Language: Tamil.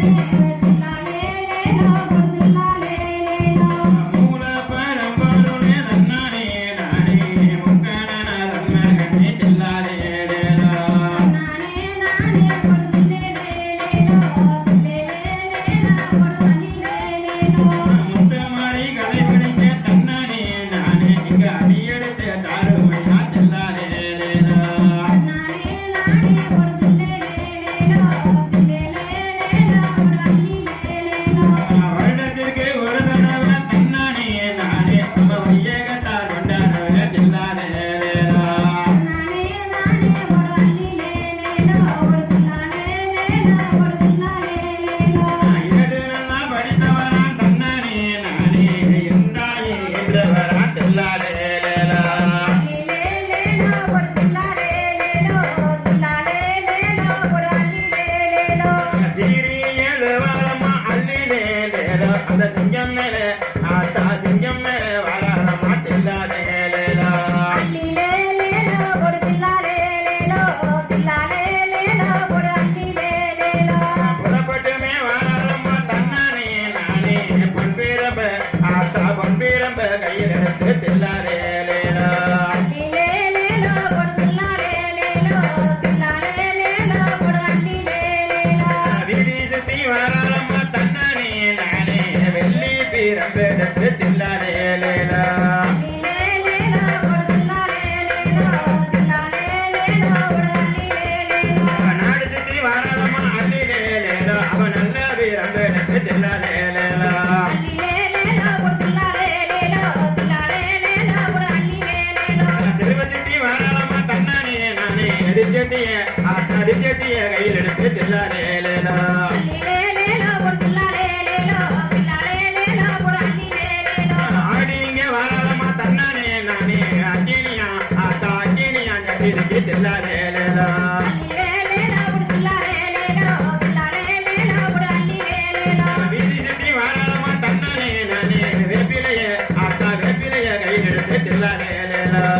Thank you. தெல்லாரே நெடுஞ்சட்டிய நெடுஞ்சட்டிய கையில் எடுத்து தில்லாரேலேனா ஆடிங்க வராதமா தன்னானே நானே அக்கினியா அத்தா அக்கினியா கட்டிடுக்கு தில்லாரேலேனா வேப்பிலைய அத்தா வேப்பிலைய கையில் எடுத்து தில்லாரேலேனா